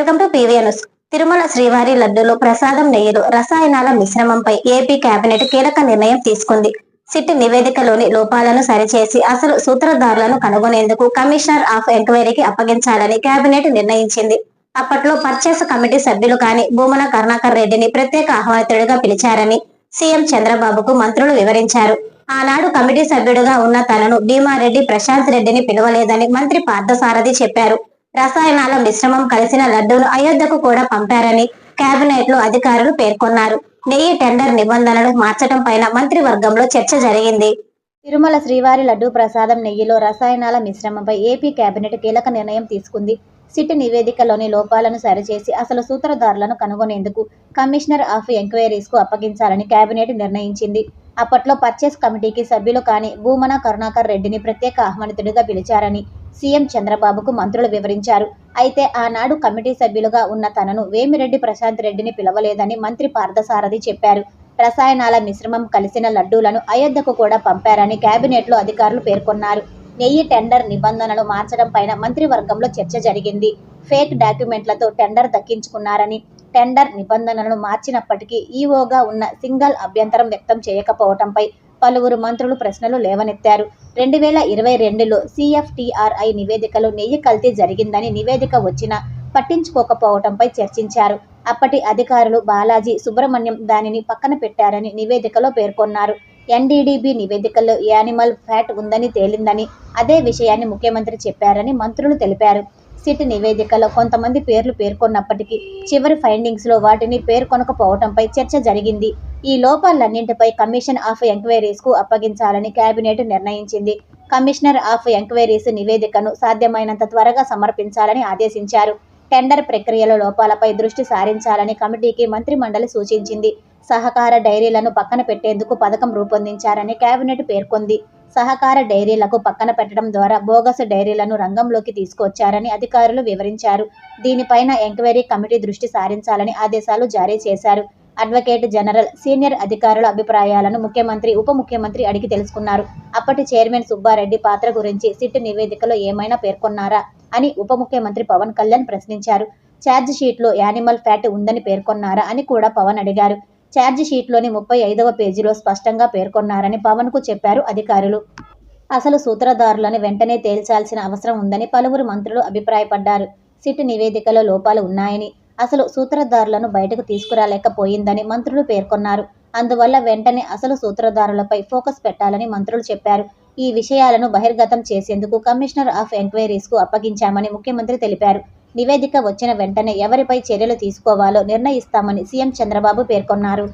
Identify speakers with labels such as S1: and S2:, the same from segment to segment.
S1: Welcome to PVNS Tirumala శ్రీవారి లడ్డూలు ప్రసాదం నెయ్యిలు రసాయనాల మిశ్రమంపై ఏపీ కేబినెట్ కీలక నిర్ణయం తీసుకుంది. సిట్ నివేదికలోని లోపాలను సరిచేసి అసలు సూత్రధారులను కనుగొనేందుకు కమిషనర్ ఆఫ్ ఎంక్వైరీకి అప్పగించాలని కేబినెట్ నిర్ణయించింది. అప్పట్లో పర్చేస్ కమిటీ సభ్యులు కాని భూమన కరుణాకర్ రెడ్డిని ప్రత్యేక ఆహ్వానితుడిగా పిలిచారని సీఎం చంద్రబాబుకు మంత్రులు వివరించారు. ఆనాడు కమిటీ సభ్యుడిగా ఉన్న తనను భీమారెడ్డి ప్రశాంత్ రెడ్డిని పిలవలేదని మంత్రి పార్థసారథి చెప్పారు. రసాయనాల మిశ్రమం కలిసిన లడ్డూను అయోధ్యకు కూడా పంపారని కేబినెట్లో అధికారులు పేర్కొన్నారు. నెయ్యి టెండర్ నిబంధనలు మార్చడం పైన మంత్రివర్గంలో చర్చ జరిగింది.
S2: తిరుమల శ్రీవారి లడ్డూ ప్రసాదం నెయ్యిలో రసాయనాల మిశ్రమంపై ఏపీ కేబినెట్ కీలక నిర్ణయం తీసుకుంది. సిట్ నివేదికలోని లోపాలను సరిచేసి అసలు సూత్రధారులను కనుగొనేందుకు కమిషనర్ ఆఫ్ ఎంక్వైరీస్కు అప్పగించాలని కేబినెట్ నిర్ణయించింది. అప్పట్లో పర్చేస్ కమిటీకి సభ్యులు కాని భూమన కరుణాకర్ రెడ్డిని ప్రత్యేక ఆహ్వానితుడిగా పిలిచారని సీఎం చంద్రబాబుకు మంత్రులు వివరించారు. అయితే ఆనాడు కమిటీ సభ్యులుగా ఉన్న తనను వేమిరెడ్డి ప్రశాంత్ రెడ్డిని పిలవలేదని మంత్రి పార్థసారథి చెప్పారు. రసాయనాల మిశ్రమం కలిసిన లడ్డూలను అయోధ్యకు కూడా పంపారని కేబినెట్లో అధికారులు పేర్కొన్నారు. నెయ్యి టెండర్ నిబంధనలు మార్చడం పైన మంత్రివర్గంలో చర్చ జరిగింది. ఫేక్ డాక్యుమెంట్లతో టెండర్ దక్కించుకున్నారని టెండర్ నిబంధనలను మార్చినప్పటికీ ఈఓగా ఉన్న సింగల్ అభ్యంతరం వ్యక్తం చేయకపోవటంపై పలువురు మంత్రులు ప్రశ్నలు లేవనెత్తారు. రెండు వేల ఇరవై రెండులో సిఎఫ్టిఆర్ఐ నివేదికలో నెయ్యి కల్తీ జరిగిందని నివేదిక వచ్చినా పట్టించుకోకపోవటంపై చర్చించారు. అప్పటి అధికారులు బాలాజీ సుబ్రహ్మణ్యం దానిని పక్కన పెట్టారని నివేదికలో పేర్కొన్నారు. ఎన్డీడీబీ నివేదికలో యానిమల్ ఫ్యాట్ ఉందని తేలిందని అదే విషయాన్ని ముఖ్యమంత్రి చెప్పారని మంత్రులు తెలిపారు. సిట్ నివేదికలో కొంతమంది పేర్లు పేర్కొన్నప్పటికీ చివరి ఫైండింగ్స్లో వాటిని పేర్కొనకపోవడంపై చర్చ జరిగింది. ఈ లోపాలన్నింటిపై కమిషన్ ఆఫ్ ఎంక్వైరీస్కు అప్పగించాలని కేబినెట్ నిర్ణయించింది. కమిషనర్ ఆఫ్ ఎంక్వైరీస్ నివేదికను సాధ్యమైనంత త్వరగా సమర్పించాలని ఆదేశించారు. టెండర్ ప్రక్రియల లోపాలపై దృష్టి సారించాలని కమిటీకి మంత్రిమండలి సూచించింది. సహకార డైరీలను పక్కన పెట్టేందుకు పథకం రూపొందించారని కేబినెట్ పేర్కొంది. సహకార డైరీలకు పక్కన పెట్టడం ద్వారా బోగస్ డైరీలను రంగంలోకి తీసుకొచ్చారని అధికారులు వివరించారు. దీనిపైన ఎంక్వైరీ కమిటీ దృష్టి సారించాలని ఆదేశాలు జారీ చేశారు. అడ్వకేట్ జనరల్ సీనియర్ అధికారుల అభిప్రాయాలను ముఖ్యమంత్రి ఉప ముఖ్యమంత్రి అడిగి తెలుసుకున్నారు. అప్పటి చైర్మన్ సుబ్బారెడ్డి పాత్ర గురించి సిట్ నివేదికలో ఏమైనా పేర్కొన్నారా అని ఉప ముఖ్యమంత్రి పవన్ కళ్యాణ్ ప్రశ్నించారు. ఛార్జ్ షీట్లో యానిమల్ ఫ్యాట్ ఉందని పేర్కొన్నారా అని కూడా పవన్ అడిగారు. ఛార్జ్ షీట్లోని ముప్పై ఐదవ పేజీలో స్పష్టంగా పేర్కొన్నారని పవన్కు చెప్పారు అధికారులు. అసలు సూత్రధారులను వెంటనే తేల్చాల్సిన అవసరం ఉందని పలువురు మంత్రులు అభిప్రాయపడ్డారు. సిట్ నివేదికలో లోపాలు ఉన్నాయని అసలు సూత్రధారులను బయటకు తీసుకురాలేకపోయిందని మంత్రులు పేర్కొన్నారు. అందువల్ల వెంటనే అసలు సూత్రధారులపై ఫోకస్ పెట్టాలని మంత్రులు చెప్పారు. ఈ విషయాలను బహిర్గతం చేసేందుకు కమిషనర్ ఆఫ్ ఎంక్వైరీస్కు అప్పగించామని ముఖ్యమంత్రి తెలిపారు. నివేదిక వచ్చిన వెంటనే ఎవరిపై చర్యలు తీసుకోవాలో నిర్ణయిస్తామని సీఎం చంద్రబాబు పేర్కొన్నారు.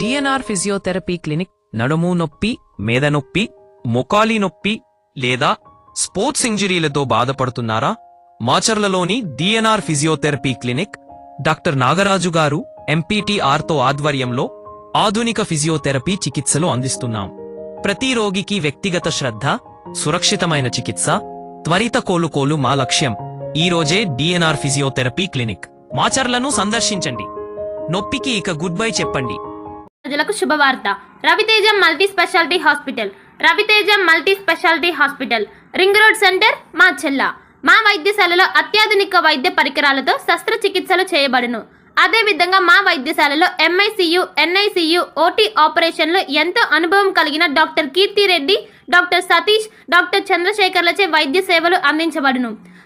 S3: డిఎన్ఆర్ ఫిజియోథెరపీ క్లినిక్ నడుము నొప్పి మేద నొప్పి మొకాలి నొప్పి లేదా స్పోర్ట్స్ ఇంజరీలతో బాధపడుతున్నారా? మాచర్లలోని DNR physiotherapy clinic doctor Nagaraju garu ఎంపీటీఆర్తో ఆధ్వర్యంలో ఆధునిక ఫిజియోథెరపీ చికిత్సలు అందిస్తున్నాం. ప్రతి రోగికి వ్యక్తిగత శ్రద్ధ సురక్షితమైన చికిత్స త్వరిత కోలుకోలు మా లక్ష్యం. ఈ రోజే డిఎన్ఆర్ ఫిజియోథెరపీ క్లినిక్ మాచర్లను సందర్శించండి. నొప్పికి ఇక గుడ్ బై చెప్పండి.
S4: ప్రజలకు శుభవార్త. Raviteja multi speciality hospital. Raviteja multi speciality hospital. Ring road centre మా చెల్ల మా వైద్యశాలలో అత్యాధునిక వైద్య పరికరాలతో శస్త్రచికిత్సలు చేయబడును. అదేవిధంగా మా వైద్యశాలలో ఎంఐసియు ఎన్ఐసియు ఓటీ ఆపరేషన్లు ఎంతో అనుభవం కలిగిన doctor Keerthireddy doctor Satish doctor చంద్రశేఖర్లచే వైద్య సేవలు అందించబడును.